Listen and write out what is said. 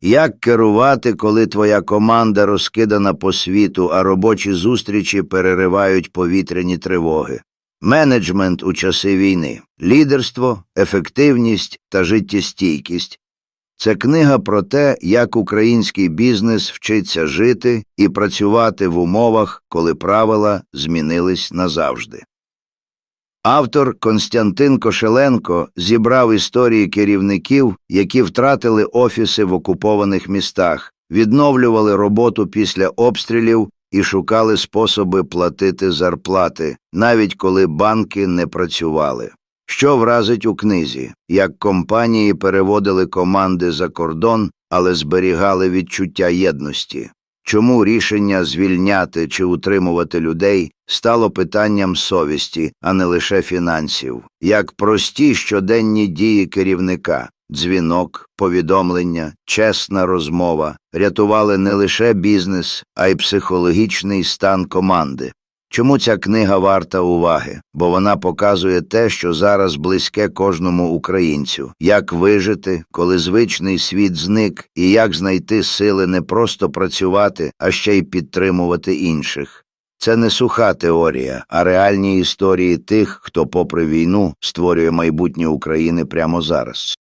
Як керувати, коли твоя команда розкидана по світу, а робочі зустрічі переривають повітряні тривоги? Менеджмент у часи війни, лідерство, ефективність та життєстійкість. Це книга про те, як український бізнес вчиться жити і працювати в умовах, коли правила змінились назавжди. Автор Константин Кошеленко зібрав історії керівників, які втратили офіси в окупованих містах, відновлювали роботу після обстрілів і шукали способи платити зарплати, навіть коли банки не працювали. Що вразить у книзі, як компанії переводили команди за кордон, але зберігали відчуття єдності. Чому рішення звільняти чи утримувати людей стало питанням совісті, а не лише фінансів, як прості щоденні дії керівника, дзвінок, повідомлення, чесна розмова рятували не лише бізнес, а й психологічний стан команди. Чому ця книга варта уваги? Бо вона показує те, що зараз близьке кожному українцю, як вижити, коли звичний світ зник, і як знайти сили не просто працювати, а ще й підтримувати інших. Це не суха теорія, а реальні історії тих, хто, попри війну, створює майбутнє України прямо зараз.